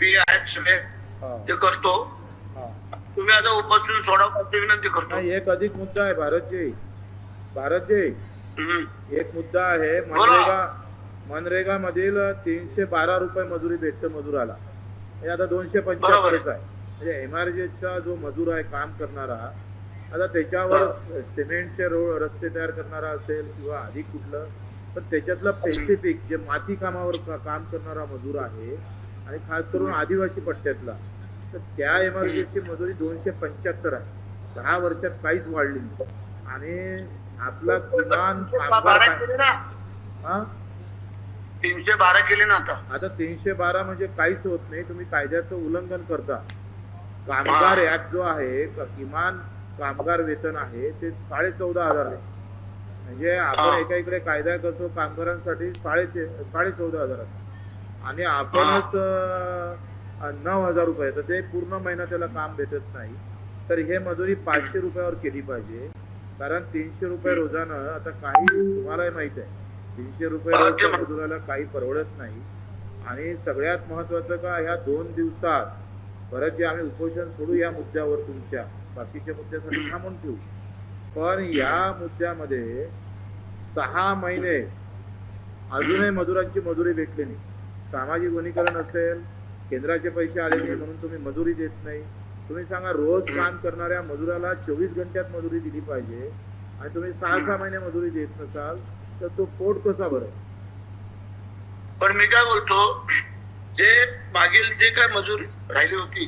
P आहेत सगळे ते करतो. तुम्ही आता उपासून सोडा विनंती करतो. नाही एक अधिक मुद्दा आहे भारतजी. भारतजी. एक मुद्दा आहे मनरेगा मनरेगा मधील तीनशे बारा रुपये मजुरी भेटतं मजुराला. हे आता दोनशे पंच्याहत्तरच आहे. म्हणजे एमआरजेचा जो मजूर आहे काम करणारा आता त्याच्यावर सिमेंटचे रोड रस्ते तयार करणारा असेल किंवा अधिक कुठलं पण त्याच्यातलं पेसिफिक जे माती कामावर काम करणारा मजूर आहे आणि खास करून आदिवासी पट्ट्यातला तर त्या एमआरजेची मजुरी दोनशे पंच्याहत्तर आहे. दहा वर्षात काहीच वाढली नाही. आणि आपला किमान कामगार हा? तीनशे बारा केले ना आता. आता तीनशे बारा म्हणजे काहीच होत नाही. तुम्ही कायद्याचं उल्लंघन करता. कामगार. ऍक्ट जो आहे किमान कामगार वेतन आहे ते साडे चौदा हजार आहे. म्हणजे. आपण एका इकडे कायदा करतो कामगारांसाठी साडे साडे चौदा हजार आणि आपणच नऊ हजार रुपये तर ते पूर्ण महिना त्याला काम भेटत नाही. तर हे मजुरी पाचशे रुपयावर केली पाहिजे. कारण तीनशे रुपये रोजानं आता काही तुम्हालाही माहीत आहे तीनशे रुपये रोज मजुराला काही परवडत नाही. आणि सगळ्यात महत्वाचं का ह्या दोन दिवसात परत जे आम्ही उपोषण सोडू या मुद्द्यावर तुमच्या बाकीच्या मुद्द्यासाठी थांबून ठेवू. पण या मुद्द्यामध्ये सहा महिने अजूनही मजुरांची मजुरी भेटली नाही. सामाजिक वनीकरण असेल केंद्राचे पैसे आले नाही म्हणून तुम्ही मजुरी देत नाही. तुम्ही सांगा रोज काम करणाऱ्या मजुराला चोवीस घंट्यात मजुरी दिली पाहिजे आणि तुम्ही सहा सहा महिने मजुरी देत नसाल तर तो पोट कसा भरेल? पण मी काय बोलतो जे मागील जे काय मजूर राहिली होती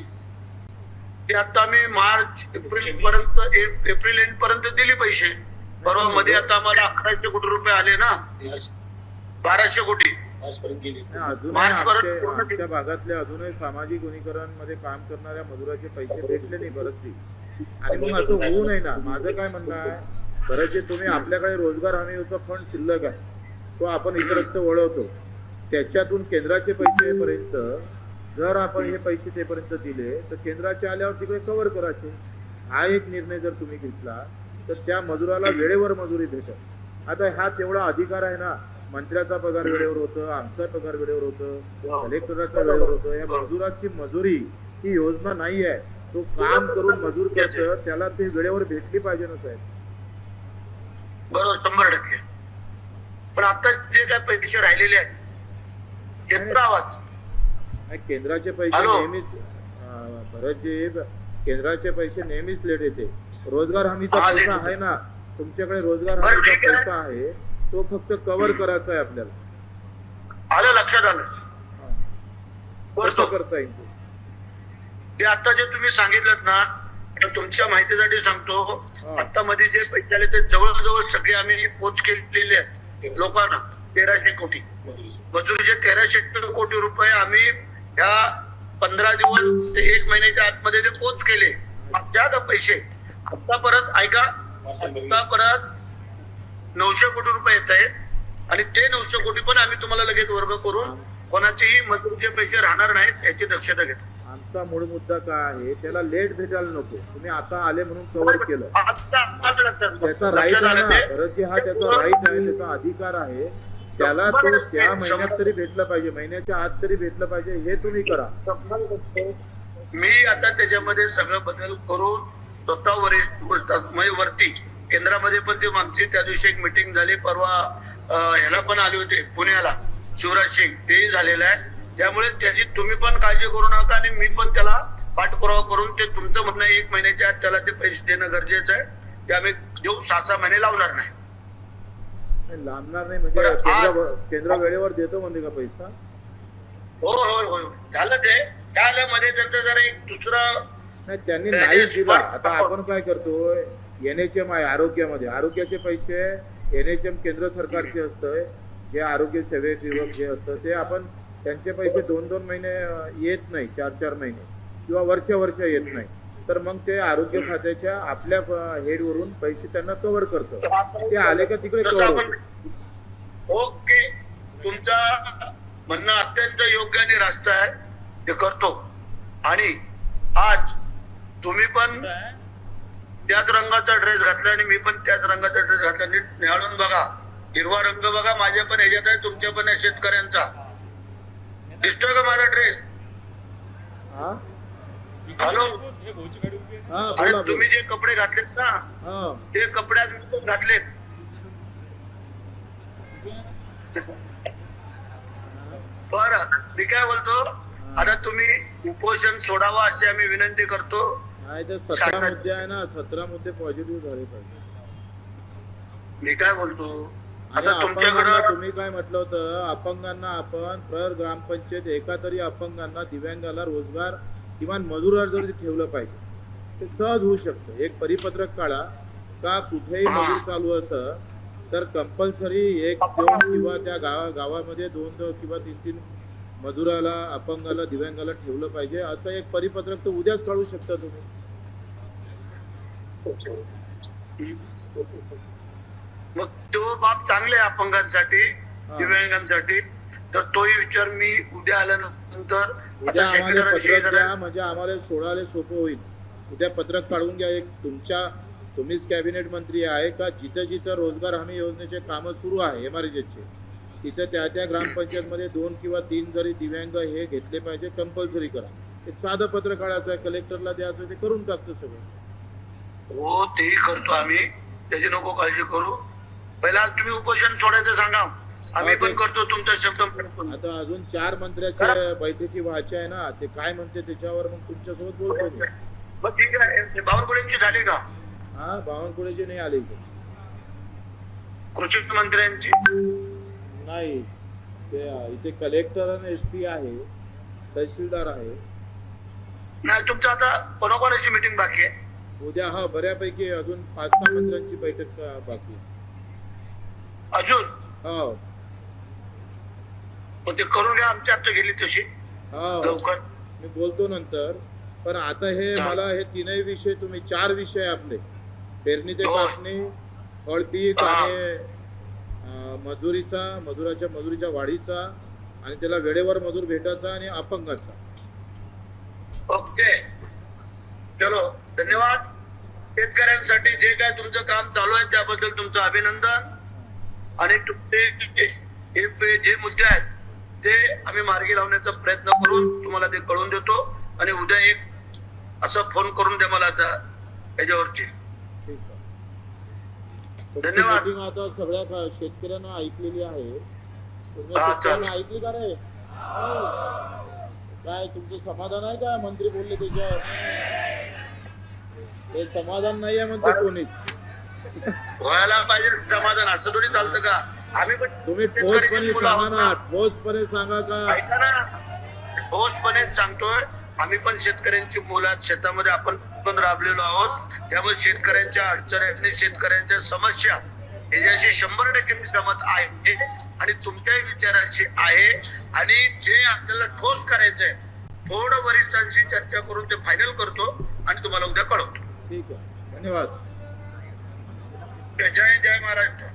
ते आता आम्ही मार्च एप्रिल पर्यंत एप्रिल एंड पर्यंत दिली पैसे. परवा मध्ये आता आम्हाला अकराशे कोटी रुपये आले ना. बाराशे कोटी. नाही, अजूनही मार्च पर्यंत आमचे पूर्ण आमच्या भागातले अजूनही सामाजिक वनीकरणमध्ये काम करणाऱ्या मजुराचे पैसे भेटले नाही भरतजी. आणि मग असं होऊ नये ना. माझं काय म्हणणं आहे भरतजी तुम्ही आपल्याकडे रोजगार हमीचा फंड शिल्लक आहे. तो आपण इतरत्र वळवतो. त्याच्यातून केंद्राचे पैसे येईपर्यंत जर आपण हे पैसे तेपर्यंत दिले तर केंद्राचे आल्यावर तिकडे कव्हर करायचे. हा एक निर्णय जर तुम्ही घेतला तर त्या मजुराला वेळेवर मजुरी भेटेल. आता हा तेवढा अधिकार आहे ना. मंत्र्याचा पगार वेळेवर होतं आमचा पगार वेळेवर होतं कलेक्टराचा वेळेवर होतं. या मजुराची मजुरी ही योजना नाही आहे. तो काम करून मजूर करतं त्याला ते वेळेवर भेटली पाहिजे ना साहेब. बरोबर शंभर टक्के. पण आता जे काय पैसे राहिलेले आहेत केंद्राचे पैसे. नेहमीच भरतजी केंद्राचे पैसे नेहमीच लेट येते. रोजगार हमीचा हा, पैसा आहे ना तुमच्याकडे रोजगार हमीचा. पैसा आहे. तो फक्त कव्हर करायचा आहे आपल्याला. आलं लक्षात आलं. कसं करता येईल ते? आता जे तुम्ही सांगितलं ना तुमच्या माहितीसाठी सांगतो. आता मध्ये जे पैसे आले ते जवळजवळ सगळे आम्ही पोच केलेले आहेत. लोकांना. तेराशे कोटी. मजुरीचे तेराशे कोटी रुपये आम्ही ह्या पंधरा दिवस ते एक महिन्याच्या आतमध्ये ते पोच केले. त्या पैसे. आता परत ऐका. आता परत नऊशे कोटी रुपये येत आहेत. आणि ते नऊशे कोटी पण आम्ही तुम्हाला लगेच वर्ग करून कोणाचेही मजुरीचे पैसे राहणार नाहीत याची दक्षता घेतो. आमचा मूळ मुद्दा काय आहे? त्याला लेट भेटायला नको. तुम्ही आता आले म्हणून कव्हर केलं. त्याचा राईट आहे ना. भरतजी हा त्याचा राईट आहे त्याचा अधिकार आहे त्याला तो त्या महिन्यात तरी भेटलं पाहिजे. महिन्याच्या आत तरी भेटलं पाहिजे. हे तुम्ही करा. मी आता त्याच्यामध्ये सगळं बदल करून स्वतः वरिष्ठ वरती केंद्रामध्ये पण ते आमची त्या दिवशी एक मिटिंग झाली. परवा ह्याला पण आले होते पुण्याला. शिवराज सिंग तेही झालेलं आहे त्यामुळे त्याची तुम्ही पण काळजी करू नका आणि मी पण त्याला पाठपुरावा करून ते तुमचं म्हणणं एक महिन्याच्या आत त्याला ते पैसे देणं गरजेचं आहे. ते आम्ही देऊ सहा सहा महिने लावणार नाही. नाही, लांबणार नाही म्हणजे केंद्र वेळेवर देतो म्हणजे का पैसा? हो हो हो झालं ते. काय आलं मध्ये त्यांचं जरा एक दुसरं नाही त्यांनी नाहीच दिला. आता आपण काय करतो एनएचएम आहे आरोग्यामध्ये. आरोग्याचे पैसे एनएचएम केंद्र सरकारचे असतं जे आरोग्य सेवक विभाग जे असतं ते आपण त्यांचे पैसे दोन दोन महिने येत नाही चार चार महिने किंवा वर्ष वर्ष येत नाही. तर मग ते आरोग्य खात्याच्या आपल्या हेडवरून पैसे त्यांना कव्हर करतं. ते आले का तिकडे कव्हर ओके. तुमचा म्हणणं अत्यंत योग्य आणि रास्त आहे. ते करतो. आणि आज तुम्ही पण त्याच रंगाचा ड्रेस घातला आणि मी पण त्याच रंगाचा ड्रेस घातला नीट निहाळून बघा. हिरवा रंग बघा. माझ्या पण ह्याच्यात आहे तुमच्या पण आहे शेतकऱ्यांचा. दिसतोय का माझा ड्रेस हॅलो अरे तुम्ही जे कपडे घातलेत ना हा. ते कपडे आज मी पण घातलेत. बर मी काय बोलतो? आता तुम्ही उपोषण सोडावं अशी आम्ही विनंती करतो. सतरा मुद्दे आहे ना सतरा मुद्दे पॉझिटिव्ह झाले पाहिजे. मी काय बोलतो? आता तुमच्याकडं तुम्ही काय म्हटलं होतं? अपंगांना आपण पर ग्रामपंचायत एका तरी अपंगांना दिव्यांगाला रोजगार किमान मजुरावर जरी ठेवलं पाहिजे ते सहज होऊ शकतं. एक परिपत्रक काढा. का कुठेही. मजूर चालू असं तर कंपल्सरी एक दोन किंवा त्या गावा गावामध्ये दोन दोन किंवा तीन तीन मजुराला अपंगाला दिव्यांगाला ठेवलं पाहिजे. असं एक परिपत्रक तर उद्याच काढू शकता तुम्ही. मग तो बाब चांगले अपंगांसाठी. दिव्यांगांसाठी. तर तोही विचार मी उद्या आल्यानंतर उद्या आम्हाला पत्रक द्या म्हणजे आम्हाला सोडायला सोपं होईल. उद्या पत्रक काढून घ्या एक. तुमच्या तुम्हीच कॅबिनेट मंत्री आहे का? जिथं जिथं रोजगार हमी योजनेचे कामं सुरू आहे एमआरजेचे तिथं त्या त्या ग्रामपंचायतमध्ये दोन किंवा तीन जरी दिव्यांग हे घेतले पाहिजे कंपल्सरी करा. एक साधं पत्र काढायचं आहे कलेक्टरला द्यायचं ते करून टाकतो सगळं. हो तेही करतो आम्ही. त्याची नको काळजी करू. पहिला तुम्ही उपोषण सोडायचं सांगा. आम्ही पण. करतो तुमचा शब्द. आता अजून चार मंत्र्याच्या बैठकी व्हायच्या आहे ना ते काय म्हणते त्याच्यावर मग तुमच्यासोबत बोलतो मग ठीक आहे बावनकुळेंची झाली का? हा बावनकुळेची नाही आले कृषी मंत्र्यांची. नाही. ते इथे कलेक्टर आणि एस पी आहे. तहसीलदार आहे. नाही तुमचं आता कोणाकोणाची मिटिंग बाकी आहे? उद्या हा बऱ्यापैकी अजून पाच सहा मंत्र्यांची बैठक अं, बाकी आहे. अजून? हो. मग ते करून घ्या आमच्या आता गेली तशी. हो. लवकर. मी बोलतो नंतर. पण आता हे हा. मला हे तीनही विषय तुम्ही चार विषय आपले. पेरणी ते होय. कापणी फळपीक हा. आणि मजुरीचा मजुराच्या मजुरीच्या वाढीचा आणि त्याला वेळेवर मजूर भेटायचा आणि अपंगाचा. ओके. चलो धन्यवाद. शेतकऱ्यांसाठी जे काय तुमचं काम चालू आहे त्याबद्दल तुमचं अभिनंदन. आणि तुमचे जे मुद्दे आहेत ते आम्ही मार्गी लावण्याचा प्रयत्न करून तुम्हाला ते कळून देतो. आणि उद्या एक असं फोन करून द्या मला त्या याच्यावरची ठीक आहे तुमची धन्यवाद. आता सगळ्या का- शेतकऱ्यांना ऐकलेली आहे. हा, शेतकऱ्यांना. ऐकली का रे? हो. काय तुमचं समाधान आहे का? मंत्री बोलले त्याच्यावर. ते समाधान नाही आहे म्हणते कोणीच. व्हायला पाहिजे समाधान असं थोडी चालतं का? आम्ही पण तुम्ही ठोसपणे सांगा ना ठोसपणे सांगा का? ठोसपणे सांगतोय. आम्ही पण शेतकऱ्यांची मुलात शेतामध्ये आपण पण राबलेलो आहोत. त्यामुळे शेतकऱ्यांच्या अडचणी शेतकऱ्यांच्या समस्या याच्याशी शंभर टक्के मी सहमत आहे. आणि तुमच्याही विचाराशी आहे. आणि जे आपल्याला ठोस करायचंय थोडं वरिष्ठांशी चर्चा करून ते फायनल करतो आणि तुम्हाला उद्या कळवतो. ठीक आहे. धन्यवाद. जय जय महाराष्ट्र.